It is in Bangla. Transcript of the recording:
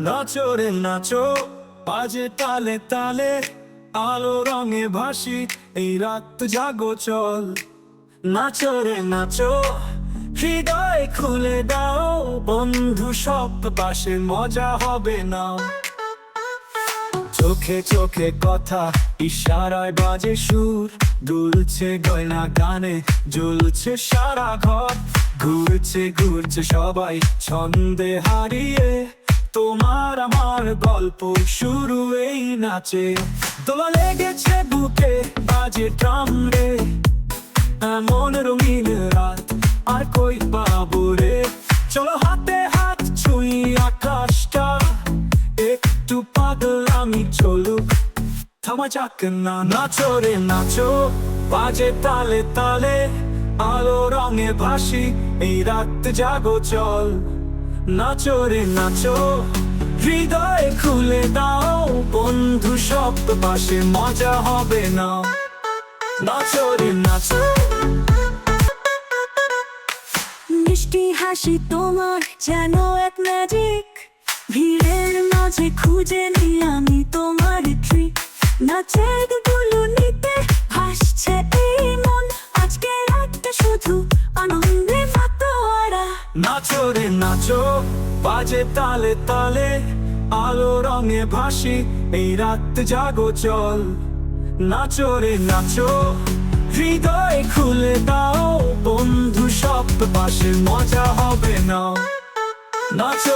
নাচো রে নাচো, বাজে তালে তালে আলো রঙে ভাসি, এই রাত জাগো চল। নাচো রে নাচো, হৃদয় খুলে দাও, বন্ধু সব পাশে মজা হবে না। চোখে চোখে কথা, ইশারায় বাজে সুর, দুলছে গয়না গানে, জ্বলছে সারা ঘর। ঘুরছে ঘুরছে সবাই, ছন্দে হারিয়ে তোমার আমার গল্প শুরু এই নাচে। দোলা লেগেছে বুকে, বাজে ট্রাম রে। এমন রঙিন রাত আর কই পাবো রে। চলো হাতে হাত ছুঁই আকাশটা, একটু পাগল আমি চলুক। থামা যাক না, নাচো রে, নাচো। বাজে তালে তালে, আলো রঙে ভাসি, এই রাত জাগো চল। নাচো রে নাচো, হৃদয় খুলে দাও। বন্ধু সব পাশে মজা হবে না। নাচো রে নাচো। মিষ্টি হাসি তোমার যেন এক ম্যাজিক ভিড়ের মাঝে খুঁজে নি আমি তোমার ট্রিক নাচের দুলু নিতে হাসছে এই মন। আজকে রাতটা শুধু আনন্দে নাচো রে, নাচো। বাজে তালে তালে, আলো রঙে ভাসি, এই রাত জাগো, চল। নাচো রে, নাচো। হৃদয় খুলে দাও, বন্ধু সব পাশে মজা হবে না। নাচো নাচো